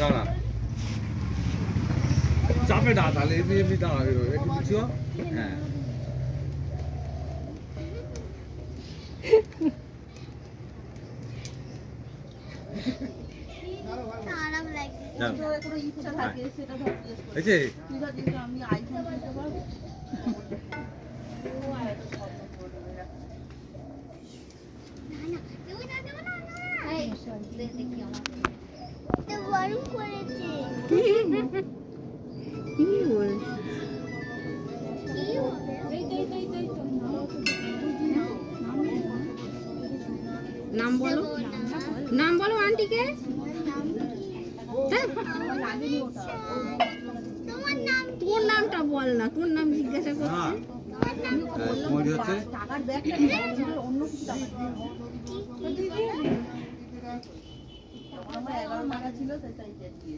দাঁড়া চাপে দাঁড়া তাহলে এমনি এমনি দাঁড়া একটু পিছু হ্যাঁ আরাম লাগে যাও। তোর কোনো ইচ্ছা থাকে সেটা ধর জিজ্ঞেস করবি। এই যে তুই ধর যদি আমি আইফোন কিনতে পারব নাম বলো। নাম বলো আন্টিকে। হ্যাঁ তোমার তোর নামটা বল না তোর নাম জিজ্ঞাসা করছে। তোমার নাম তোমার কি হচ্ছে? আমার এগারো দিয়েছি